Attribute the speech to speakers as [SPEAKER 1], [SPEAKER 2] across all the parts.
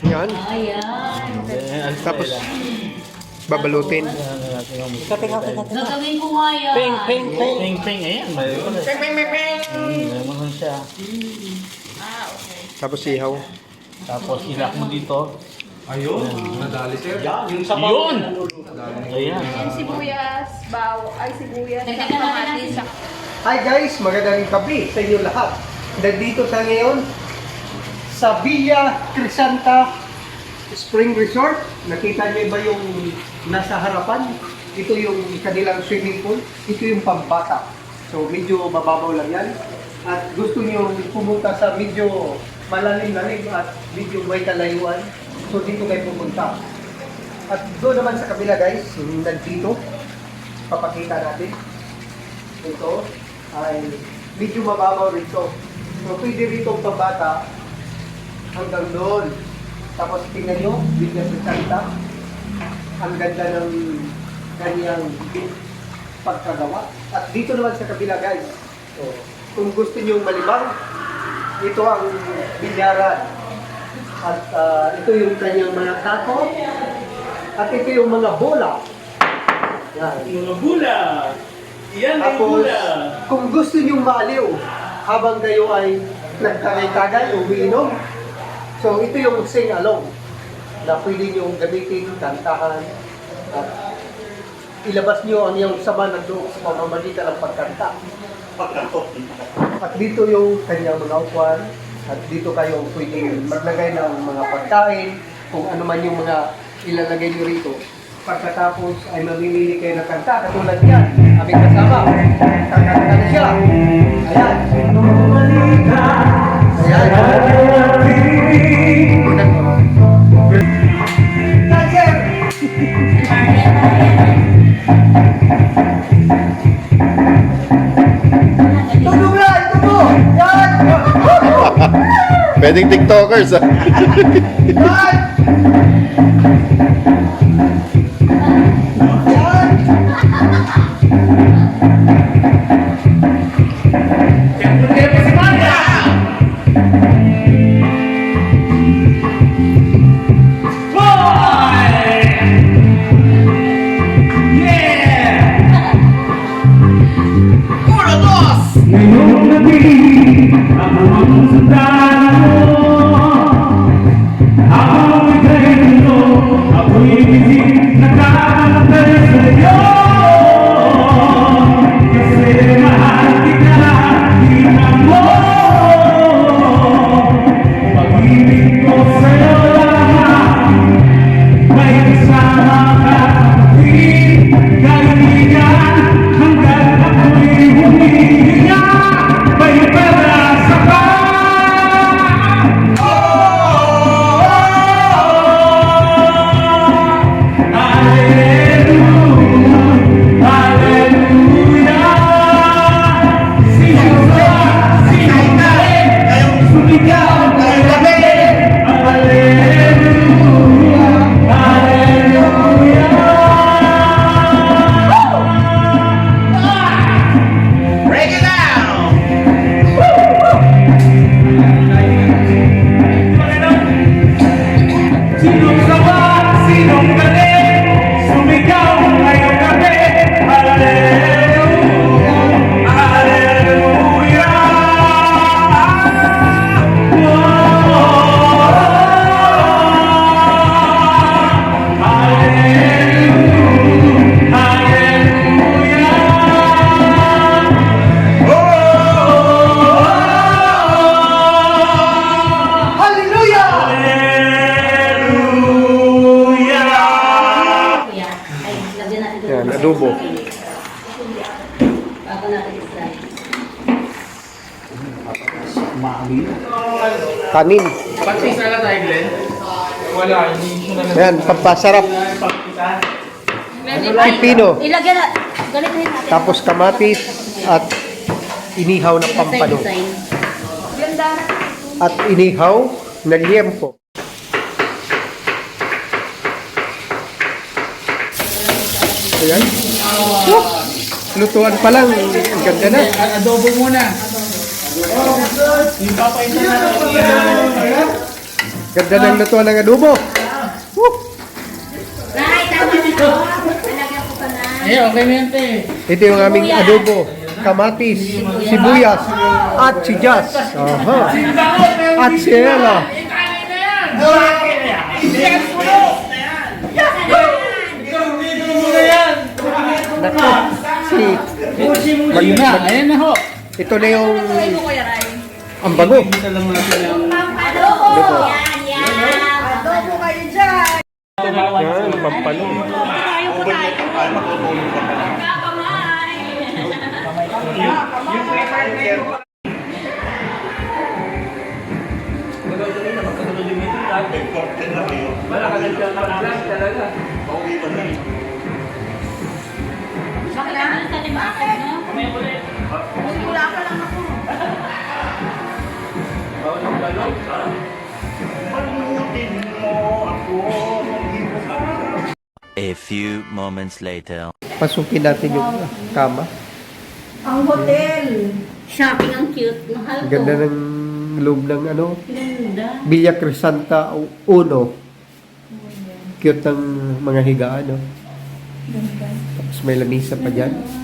[SPEAKER 1] Yan.
[SPEAKER 2] Ayan.
[SPEAKER 3] Eh,
[SPEAKER 1] Tapos, babalutin.
[SPEAKER 2] Gagawin ko nga yan.
[SPEAKER 3] Ping, ping, ping. Ping, ping. Ayan. Ping, ping, ping, ping. Meron siya.
[SPEAKER 1] Tapos ihaw.
[SPEAKER 3] Tapos ilak mo dito.
[SPEAKER 4] Ayun, nadali sir.
[SPEAKER 3] Yun! Ayan.
[SPEAKER 5] Yung sibuyas, baw, ay sibuyas,
[SPEAKER 2] Teka,
[SPEAKER 5] sa
[SPEAKER 2] teka,
[SPEAKER 5] kamatis,
[SPEAKER 2] teka.
[SPEAKER 5] sa
[SPEAKER 1] Hi guys, magandang gabi sa inyo lahat. Nandito sa ngayon sa Villa Crisanta Spring Resort. Nakita niyo ba yung nasa harapan? Ito yung kanilang swimming pool. Ito yung pambata. So medyo mababaw lang yan. At gusto niyo pumunta sa medyo malalim-lalim at medyo may kalayuan. So dito kayo pumunta. At doon naman sa kabila guys, nandito, papakita natin ito ay medyo mababaw rito. So, pwede rito ang pambata hanggang doon. Tapos tingnan nyo, bigla sa kanta. Ang ganda ng kanyang pagkagawa. At dito naman sa kabila guys, so, kung gusto nyo malibang, ito ang binyaran. At ah, ito yung kanyang mga kako. At ito yung mga bola. Yan.
[SPEAKER 3] Mga bula! Yan
[SPEAKER 1] Tapos, kung gusto niyong maaliw habang kayo ay nagtagay-tagay o umiinom, so ito yung sing-along na pwede niyong gamitin, kantahan, at ilabas niyo ang iyong sama ng loob sa pamamagitan ng pagkanta. At dito yung kanyang mga upuan, at dito kayo pwede maglagay ng mga pagkain, kung ano man yung mga ilalagay niyo rito. Pagkatapos ay mamimili kayo ng kanta, katulad yan, aming kasama. Kakanta na siya. Ayan. Ayan.
[SPEAKER 6] Pwedeng TikTokers ah.
[SPEAKER 1] Yan! Kanin.
[SPEAKER 4] Patis na lang tayo, Glenn. Wala, hindi siya na
[SPEAKER 1] Ayan, pampasarap. Pipino.
[SPEAKER 2] Ilagyan na. Ganito yun natin.
[SPEAKER 1] Tapos kamatis at inihaw na pampano. At inihaw na liempo. Ayan. lutuan pa lang. Ang ganda na.
[SPEAKER 3] Adobo muna. Yung papaitan na lang.
[SPEAKER 1] Ganda ng lutuan ng adobo.
[SPEAKER 2] Nay, tama na to. Nalagyan ko pa na.
[SPEAKER 3] Eh, okay na te.
[SPEAKER 1] Ito yung aming adobo. Kamatis, sibuyas, at sijas. Aha. At si Ella. Naku, si
[SPEAKER 3] Ayun na, ayan na ho.
[SPEAKER 1] Ito na yung
[SPEAKER 5] Ano
[SPEAKER 1] ang bago.
[SPEAKER 3] Ito lang natin yung...
[SPEAKER 2] Adobo! Yan, yan.
[SPEAKER 5] Adobo kayo dyan!
[SPEAKER 1] Yan, pampalo.
[SPEAKER 2] Bakit sa diba? No?
[SPEAKER 5] Wala pa lang ako.
[SPEAKER 6] A few moments later.
[SPEAKER 1] Pasukin natin yung kama.
[SPEAKER 5] Ang hotel.
[SPEAKER 2] Shopping ang cute. Mahal to.
[SPEAKER 1] ganda ng loob ng ano,
[SPEAKER 2] Ganda.
[SPEAKER 1] Villa Crisanta Uno. Cute ng mga higaan, no? Tapos may lamisa pa dyan.
[SPEAKER 5] Ito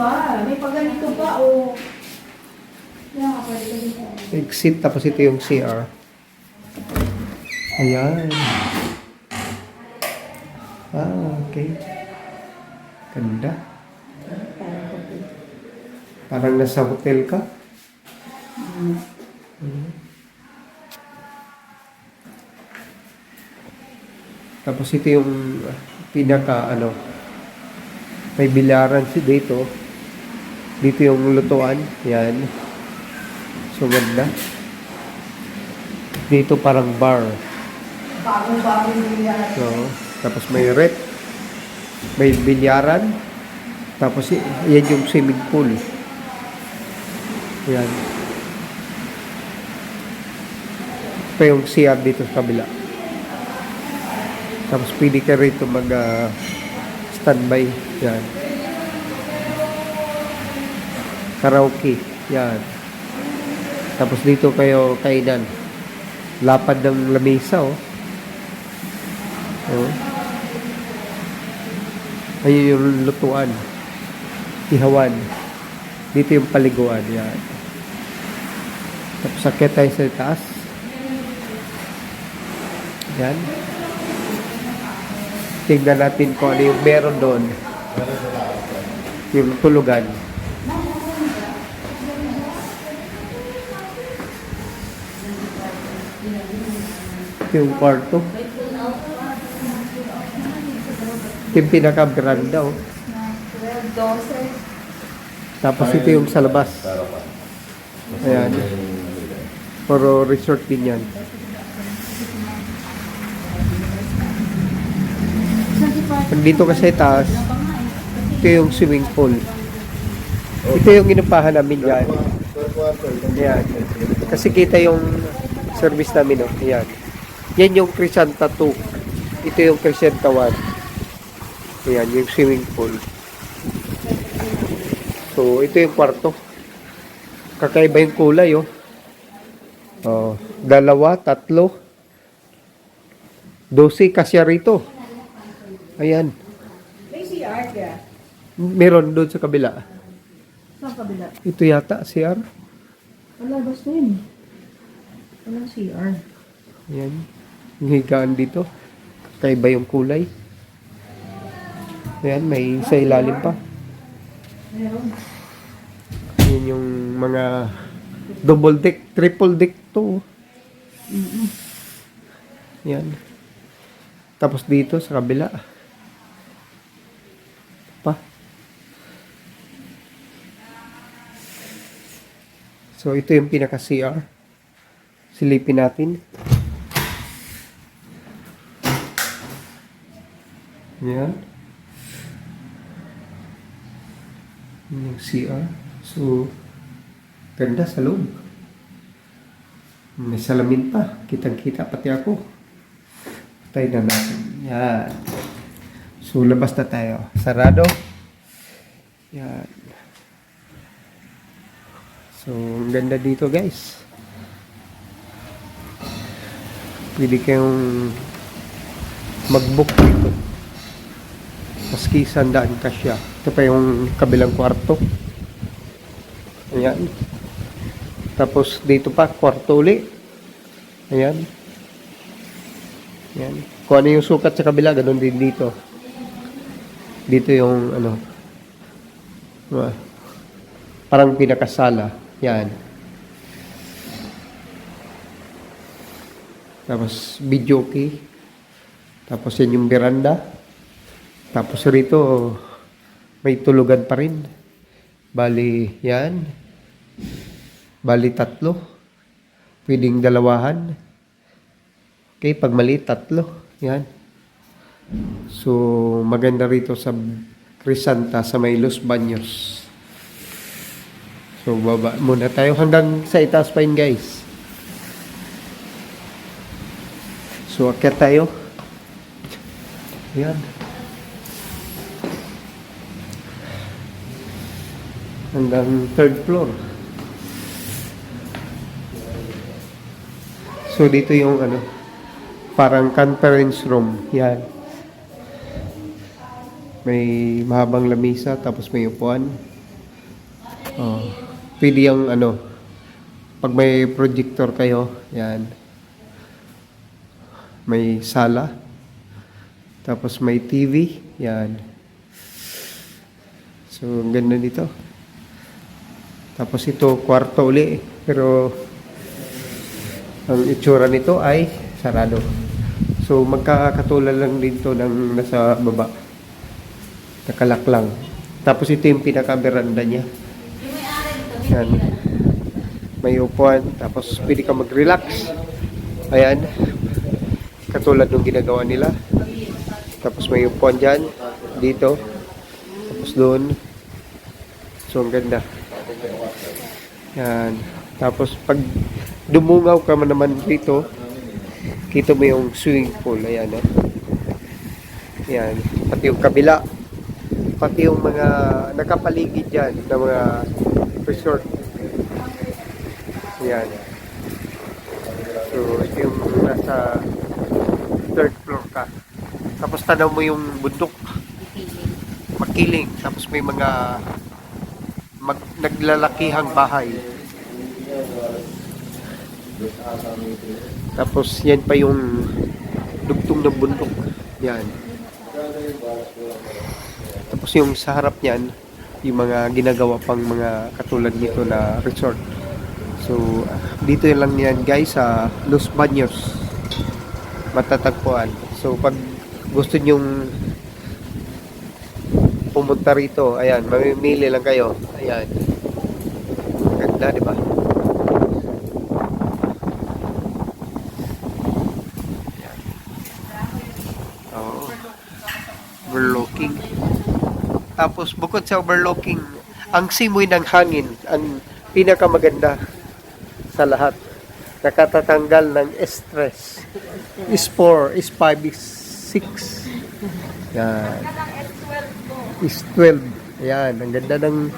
[SPEAKER 5] pa. May paganito pa, oh. Ka dito.
[SPEAKER 1] Exit, tapos ito yung CR. Ayan. Ah, okay. Ganda. Parang nasa hotel ka. Mhm. Tapos ito yung pinaka ano may bilyaran si dito. Dito yung lutuan. Yan. So ganda. Dito parang bar.
[SPEAKER 5] Bagong-bagong nila.
[SPEAKER 1] So, tapos may rep. May bilyaran. Tapos yan yung swimming pool. Yan. Ito yung CR dito sa kabila. Tapos pwede ka rito mag ah, standby. Yan. Karaoke. Yan. Tapos dito kayo kainan. Lapad ng lamesa, oh. Oh. Ayun yung lutuan. Ihawan. Dito yung paliguan. Yan. Tapos sakit tayo sa taas. Yan. Tingnan natin kung ano yung meron doon. Yung tulugan. Yung kwarto. Yung pinaka-veranda, oh.
[SPEAKER 5] 12.
[SPEAKER 1] Tapos ito yung sa labas. Ayan. Puro resort din yan. Nandito kasi taas, ito yung swimming pool. Ito yung inupahan namin dyan. Ayan. Kasi kita yung service namin, oh. Ayan. Yan yung Crescenta 2. Ito yung Crescenta 1. Ayan, yung swimming pool. So, ito yung kwarto. Kakaiba yung kulay, oh. Oh, dalawa, tatlo. 12 kasya rito. Ayan.
[SPEAKER 5] May CR kaya.
[SPEAKER 1] Meron doon sa kabila.
[SPEAKER 5] Saan kabila?
[SPEAKER 1] Ito yata, CR.
[SPEAKER 5] Wala, basta yun. Walang CR.
[SPEAKER 1] Ayan. Yung higaan dito. Kakaiba yung kulay. Ayan, may sa ilalim pa. Yun yung mga double deck, triple deck to. Yan. Tapos dito sa kabila. Pa. So ito yung pinaka CR. Silipin natin. Yan. Yun yung CR. So, ganda sa loob. May salamin pa. Kitang-kita pati ako. Patay na natin. Yan. So, labas na tayo. Sarado. Yan. So, ang ganda dito guys. Pwede kayong mag-book dito. Maski sandaan ka siya. Ito pa yung kabilang kwarto. Ayan. Tapos dito pa, kwarto uli. Ayan. Ayan. Kung ano yung sukat sa kabila, ganun din dito. Dito yung ano. Parang pinakasala. Yan. Tapos video key. Tapos yan yung veranda. Tapos rito may tulugan pa rin. Bali, yan. Bali tatlo. Pwedeng dalawahan. Okay, pag maliit, tatlo. Yan. So, maganda rito sa Crisanta sa may Los Baños. So, baba muna tayo hanggang sa itaas pa yun, guys. So, akyat tayo. Yan. Hanggang third floor. So, dito yung ano, parang conference room. Yan. May mahabang lamisa, tapos may upuan. Oh, pwede yung ano, pag may projector kayo, yan. May sala. Tapos may TV, yan. So, ang ganda dito. Tapos ito, kwarto uli. Pero, ang itsura nito ay sarado. So, magkakatulad lang dito ng nasa baba. Nakalak lang. Tapos ito yung pinaka-veranda niya. Yan. May upuan. Tapos pwede ka mag-relax. Ayan. Katulad ng ginagawa nila. Tapos may upuan dyan. Dito. Tapos doon. So, ang ganda. Yan. Tapos pag dumungaw ka man naman dito, kita mo yung swimming pool. Ayan. Oh. Yan. Pati yung kabila. Pati yung mga nakapaligid dyan na mga resort. Yan. So, ito yung nasa third floor ka. Tapos tanaw mo yung bundok. Makiling. Tapos may mga mag, naglalakihang bahay. Tapos yan pa yung dugtong ng bundok. Yan. Tapos yung sa harap niyan, yung mga ginagawa pang mga katulad nito na resort. So, dito lang yan guys sa Los Baños. Matatagpuan. So, pag gusto nyong pumunta rito, ayan, mamimili lang kayo. Ayan. Ganda, di ba? Ayan. Oo. Overlooking. Tapos bukod sa overlooking, ang simoy ng hangin ang pinakamaganda sa lahat. Nakatatanggal ng stress. Is 4, is 5, is 6. Yan. Is 12. Yan, ang ganda ng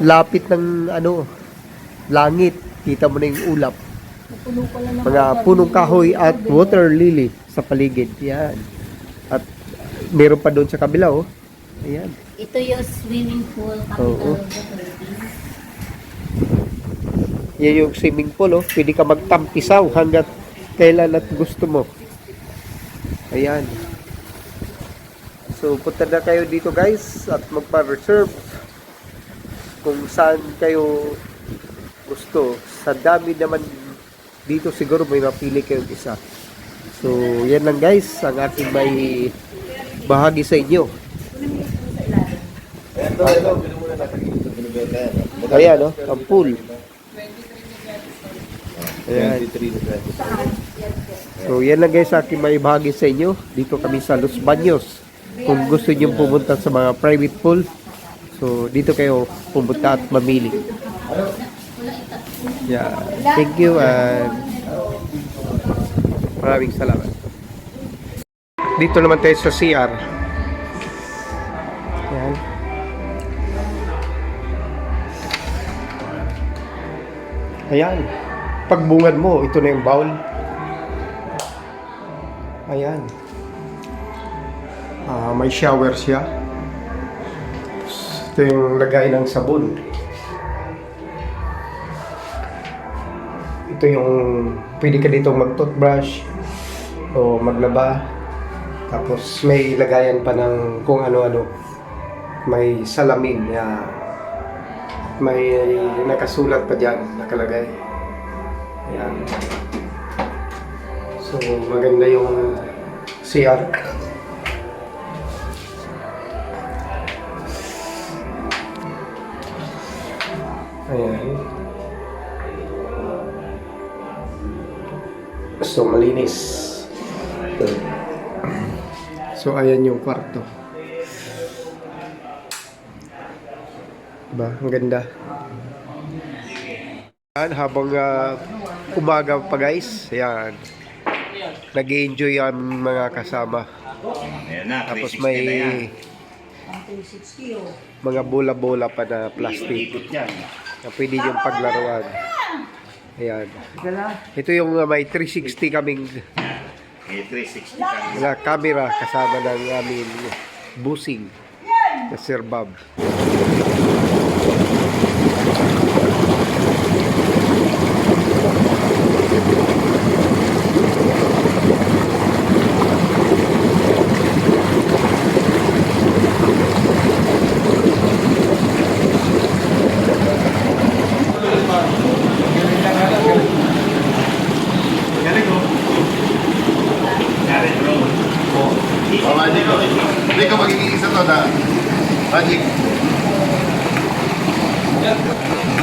[SPEAKER 1] lapit ng ano, langit. Kita mo na yung ulap. Mga punong kahoy at water lily sa paligid. Yan. At meron pa doon sa kabila, oh. Ayan.
[SPEAKER 2] Ito yung swimming pool,
[SPEAKER 1] Oo.
[SPEAKER 2] capital of the Philippines.
[SPEAKER 1] Yan yung swimming pool, oh. Pwede ka magtampisaw hanggat kailan at gusto mo. Ayan. So, punta na kayo dito guys at magpa-reserve kung saan kayo gusto. Sa dami naman dito siguro may mapili kayong isa. So, yan lang guys ang aking may bahagi sa inyo. Ayan, no? Ang pool. Ayan. So, yan lang guys aking may bahagi sa inyo. Dito kami sa Los Baños. Kung gusto niyo pumunta sa mga private pool, So, dito kayo pumunta at mamili. Yeah. Thank you and maraming salamat. Dito naman tayo sa CR. Yan. Ayan. Pagbungad mo, ito na yung bowl. Ayan. Uh, may shower siya. Ito yung lagay ng sabon. Ito yung pwede ka dito mag-toothbrush o maglaba. Tapos may lagayan pa ng kung ano-ano. May salamin na may nakasulat pa dyan, nakalagay. Ayan. So, maganda yung CR. Ayan. So, malinis. So, ayan yung kwarto. Diba? Ang ganda. Ayan, habang ah, umaga pa guys, ayan. nag enjoy ang mga kasama.
[SPEAKER 7] Ayan na,
[SPEAKER 1] Tapos
[SPEAKER 7] 360
[SPEAKER 1] may
[SPEAKER 7] na yan.
[SPEAKER 1] mga bola-bola pa na plastic
[SPEAKER 7] yan.
[SPEAKER 1] Na pwede yung paglaruan. Ayan. Ito yung uh, may 360 kaming
[SPEAKER 7] May 360 ka.
[SPEAKER 1] na camera kasama ng aming busing na Sir Bob.
[SPEAKER 8] Magiging isa to